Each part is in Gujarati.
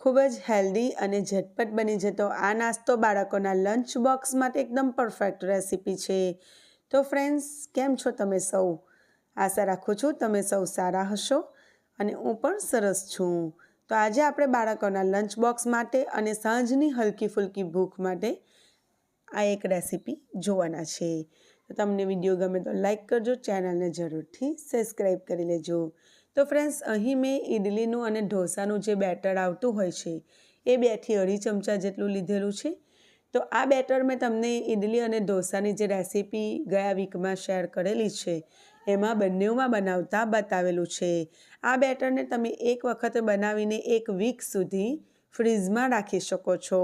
ખૂબ જ હેલ્ધી અને ઝટપટ બની જતો આ નાસ્તો બાળકોના લંચ બોક્સ માટે એકદમ પરફેક્ટ રેસીપી છે. તો ફ્રેન્ડ્સ, કેમ છો તમે સૌ? આશા રાખું છું તમે સૌ સારા હશો અને હું પણ સરસ છું. તો આજે આપણે બાળકોના લંચ બોક્સ માટે અને સાંજની હલકી ફુલકી ભૂખ માટે આ એક રેસીપી જોવાના છે. તો તમને વીડિયો ગમે તો લાઇક કરજો, ચેનલને જરૂરથી સબસ્ક્રાઈબ કરી લેજો. તો ફ્રેન્ડ્સ, અહીં મેં ઇડલીનું અને ઢોસાનું જે બેટર આવતું હોય છે, એ બેથી અઢી ચમચા જેટલું લીધેલું છે. તો આ બેટર મેં તમને ઇડલી અને ઢોસાની જે રેસીપી ગયા વીકમાં શેર કરેલી છે, એમાં બંનેમાં બનાવતા બતાવેલું છે. આ બેટરને તમે એક વખત બનાવીને એક વીક સુધી ફ્રીઝમાં રાખી શકો છો.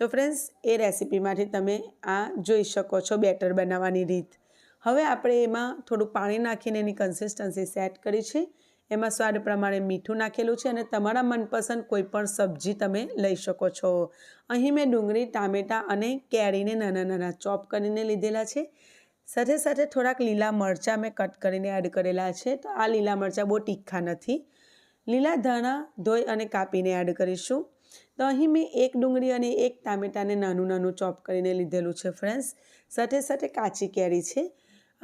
તો ફ્રેન્ડ્સ, એ રેસીપીમાંથી તમે આ જોઈ શકો છો બેટર બનાવવાની રીત. હવે આપણે એમાં થોડું પાણી નાખીને એની કન્સિસ્ટન્સી સેટ કરી છે. એમાં સ્વાદ પ્રમાણે મીઠું નાખેલું છે અને તમારા મનપસંદ કોઈપણ સબ્જી તમે લઈ શકો છો. અહીં મેં ડુંગળી, ટામેટાં અને કેરીને નાના નાના ચોપ કરીને લીધેલા છે. સાથે સાથે થોડાક લીલા મરચાં મેં કટ કરીને એડ કરેલા છે. તો આ લીલા મરચાં બહુ તીખા નથી. લીલા ધાણા, ધોઈ અને કાપીને એડ કરીશું. તો અહીં મેં એક ડુંગળી અને એક ટામેટાને નાનું નાનું ચોપ કરીને લીધેલું છે ફ્રેન્ડ્સ સાથે સાથે કાચી કેરી છે.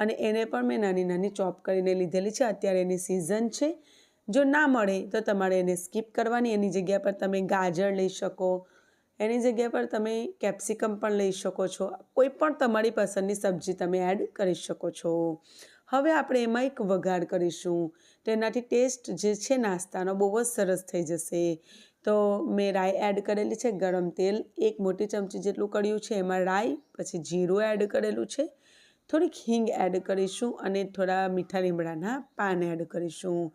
અને એને પણ મેં નાની નાની ચોપ કરીને લીધેલી છે. અત્યારે એની સિઝન છે. જો ના મળે તો તમારે એને સ્કીપ કરવાની. એની જગ્યા પર તમે ગાજર લઈ શકો. એની જગ્યા પર તમે કેપ્સિકમ પણ લઈ શકો છો. કોઈ પણ તમારી પસંદની સબ્જી તમે એડ કરી શકો છો. હવે આપણે એમાં એક વઘાર કરીશું. તેનાથી ટેસ્ટ જે છે નાસ્તાનો બહુ જ સરસ થઈ જશે. તો મેં રાઈ એડ કરેલી છે ગરમ તેલ. એક મોટી ચમચી જેટલું કર્યું છે. એમાં રાઈ, પછી જીરું એડ કરેલું છે. થોડીક હિંગ એડ કરીશું અને થોડા મીઠા લીમડાના પાન એડ કરીશું.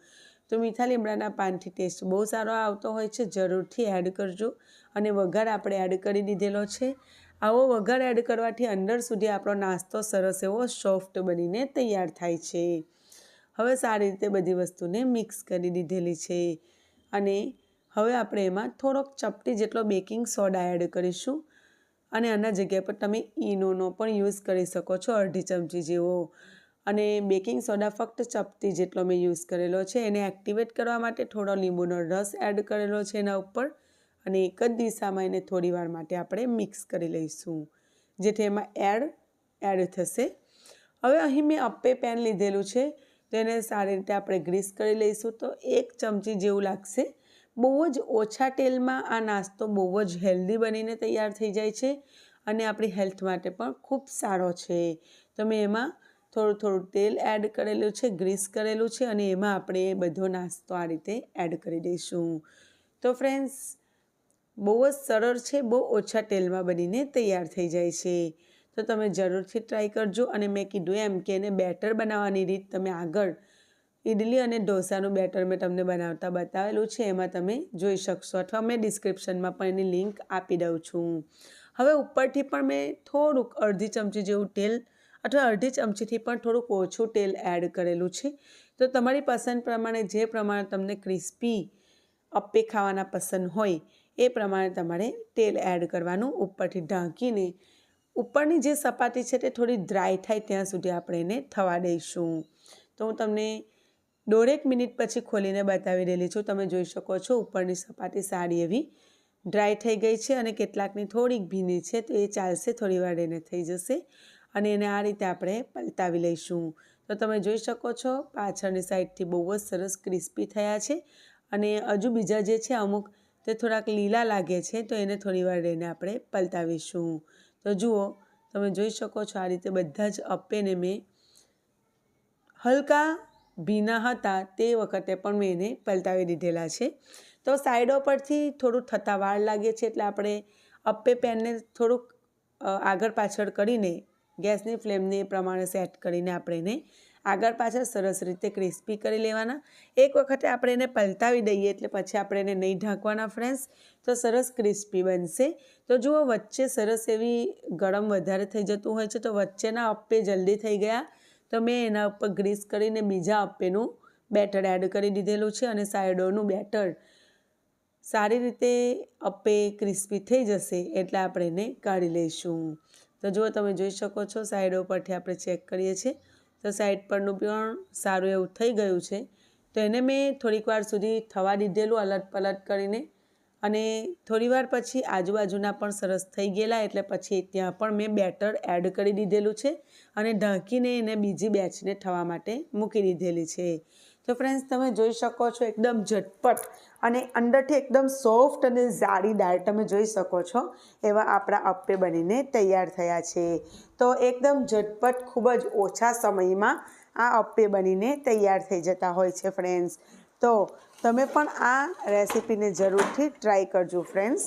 તો મીઠા લીમડાના પાનથી ટેસ્ટ બહુ સારો આવતો હોય છે, જરૂરથી એડ કરજો. અને વઘાર આપણે એડ કરી દીધેલો છે. આવો વઘાર એડ કરવાથી અંદર સુધી આપણો નાસ્તો સરસ એવો સોફ્ટ બનીને તૈયાર થાય છે. હવે સારી રીતે બધી વસ્તુને મિક્સ કરી દીધેલી છે. અને હવે આપણે એમાં થોડોક ચપટી જેટલો બેકિંગ સોડા એડ કરીશું. અને આના જગ્યા પર તમે ઈનોનો પણ યુઝ કરી શકો છો, અડધી ચમચી જેવો. અને બેકિંગ સોડા ફક્ત ચપટી જેટલો મેં યુઝ કરેલો છે. એને એક્ટિવેટ કરવા માટે થોડો લીંબુનો રસ એડ કરેલો છે એના ઉપર અને એક જ દિશામાં એને થોડી વાર માટે આપણે મિક્સ કરી લઈશું, જેથી એમાં એડ એડ થશે. હવે અહીં મેં અપ્પે પેન લીધેલું છે. તેને સારી રીતે આપણે ગ્રીસ કરી લઈશું તો એક ચમચી જેવું લાગશે. બહુ જ ઓછા તેલમાં આ નાસ્તો બહુ જ હેલ્ધી બનીને તૈયાર થઈ જાય છે અને આપણી હેલ્થ માટે પણ ખૂબ સારો છે. તો મેં એમાં થોડું થોડું તેલ એડ કરેલું છે, ગ્રીસ કરેલું છે અને એમાં આપણે બધો નાસ્તો આ રીતે એડ કરી દઈશું. તો ફ્રેન્ડ્સ, બહુ જ સરળ છે, બહુ ઓછા તેલમાં બનીને તૈયાર થઈ જાય છે. તો તમે જરૂરથી ટ્રાય કરજો અને મેં કીધું એમ કે એને બેટર બનાવવાની રીત તમે આગળ ઇડલી અને ઢોસાનું બેટર મેં તમને બનાવતા બતાવેલું છે, એમાં તમે જોઈ શકશો. અથવા મેં ડિસ્ક્રિપ્શનમાં પણ એની લિંક આપી દઉં છું. હવે ઉપરથી પણ મેં થોડુંક અડધી ચમચી જેવું તેલ અથવા અડધી ચમચીથી પણ થોડુંક ઓછું તેલ એડ કરેલું છે. તો તમારી પસંદ પ્રમાણે જે પ્રમાણે તમને ક્રિસ્પી અપ્પે ખાવાના પસંદ હોય, એ પ્રમાણે તમારે તેલ એડ કરવાનું ઉપરથી ઢાંકીને ઉપરની જે સપાટી છે તે થોડી ડ્રાય થાય ત્યાં સુધી આપણે એને થવા દઈશું. તો હું તમને દોઢેક મિનિટ પછી ખોલીને બતાવી રહેલી છું. તમે જોઈ શકો છો, ઉપરની સપાટી સારી એવી ડ્રાય થઈ ગઈ છે અને કેટલાકની થોડીક ભીની છે, તો એ ચાલશે, થોડી વાર એને થઈ જશે અને એને આ રીતે આપણે પલટાવી લઈશું. તો તમે જોઈ શકો છો, પાછળની સાઈડથી બહુ જ સરસ ક્રિસ્પી થયા છે અને હજુ બીજા જે છે અમુક તે થોડાક લીલા લાગે છે, તો એને થોડી વાર એને આપણે પલટાવીશું. તો જુઓ, તમે જોઈ શકો છો આ રીતે બધા જ અપ્પેને મેં હલકા ભીના હતા તે વખતે પણ મેં એને પલટાવી દીધેલા છે. તો સાઈડો પરથી થોડું થતાં વાર લાગે છે એટલે આપણે અપ્પે પેનને થોડુંક આગળ પાછળ કરીને ગેસની ફ્લેમને પ્રમાણે સેટ કરીને આપણે એને આગળ પાછળ સરસ રીતે ક્રિસ્પી કરી લેવાના. એક વખતે આપણે એને પલટાવી દઈએ એટલે પછી આપણે એને નહીં ઢાંકવાના ફ્રેન્ડ્સ તો સરસ ક્રિસ્પી બનશે. તો જુઓ, વચ્ચે સરસ એવી ગરમ વધારે થઈ જતું હોય છે તો વચ્ચેના અપ્પે જલ્દી થઈ ગયા. તો મેં એના ઉપર ગ્રીસ કરીને બીજા અપ્પેનું બેટર એડ કરી દીધેલું છે અને સાયડોનું બેટર સારી રીતે અપ્પે ક્રિસ્પી થઈ જશે એટલે આપણે એને કાઢી લઈશું. તો જુઓ તમે જોઈ શકો છો સાઈડો પરથી આપણે ચેક કરીએ છીએ. તો સાઈડ પરનું પણ સારું એવું થઈ ગયું છે. તો એને મેં થોડીક વાર સુધી થવા દીધેલું અલટ પલટ કરીને. અને થોડીવાર પછી આજુબાજુના પણ સરસ થઈ ગયેલા, એટલે પછી ત્યાં પણ મેં બેટર એડ કરી દીધેલું છે અને ઢાંકીને એને બીજી બેચને થવા માટે મૂકી દીધેલી છે. તો ફ્રેન્ડ્સ તમે જોઈ શકો છો એકદમ ઝટપટ અને અંદરથી એકદમ સોફ્ટ અને જાળીદાર તમે જોઈ શકો છો એવા આપણા અપ્પે બનીને તૈયાર થયા છે. તો એકદમ ઝટપટ ખૂબ જ ઓછા સમયમાં આ અપ્પે બનીને તૈયાર થઈ જતા હોય છે ફ્રેન્ડ્સ તો તમે પણ આ રેસીપીને જરૂરથી ટ્રાય કરજો ફ્રેન્ડ્સ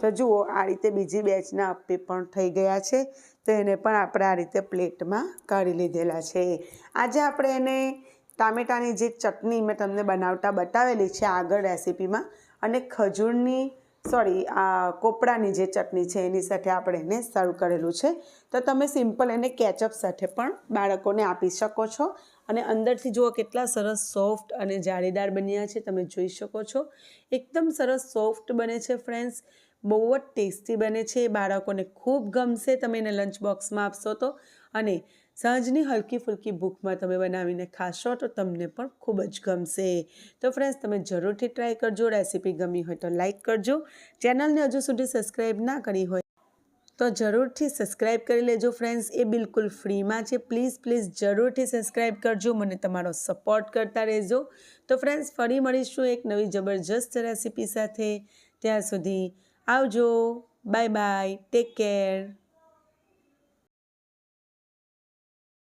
તો જુઓ, આ રીતે બીજી બેચના અપ્પી પણ થઈ ગયા છે. તો એને પણ આપણે આ રીતે પ્લેટમાં કાઢી લીધેલા છે. આજે આપણે એને ટામેટાની જે ચટણી મેં તમને બનાવતા બતાવેલી છે આગળ રેસીપીમાં, અને ખજૂરની સોરી આ કોપડાની જે ચટણી છે એની સાથે આપણે એને સર્વ કરેલું છે. તો તમે સિમ્પલ એને કેચઅપ સાથે પણ બાળકોને આપી શકો છો. અને અંદરથી જુઓ કેટલા સરસ સોફ્ટ અને જાળીદાર બન્યા છે, તમે જોઈ શકો છો. એકદમ સરસ સોફ્ટ બને છે, ફ્રેન્ડ્સ. બહુ જ ટેસ્ટી બને છે બાળકોને ખૂબ ગમશે તમે એને લંચ બોક્સમાં આપશો તો. અને સાંજની હલકી ફુલકી ભૂખમાં તમે બનાવીને ખાશો તો તમને પણ ખૂબ જ ગમશે. તો ફ્રેન્ડ્સ, તમે જરૂરથી ટ્રાય કરજો, રેસીપી ગમી હોય તો લાઇક કરજો. ચેનલને હજુ સુધી સબસ્ક્રાઈબ ના કરી હોય તો જરૂરથી સબસ્ક્રાઈબ કરી લેજો ફ્રેન્ડ્સ એ બિલકુલ ફ્રીમાં છે. પ્લીઝ પ્લીઝ જરૂરથી સબસ્ક્રાઈબ કરજો. મને તમારો સપોર્ટ કરતા રહેજો. તો ફ્રેન્ડ્સ ફરી મળીશું એક નવી જબરજસ્ત રેસીપી સાથે. ત્યાં સુધી આવજો. Bye bye take care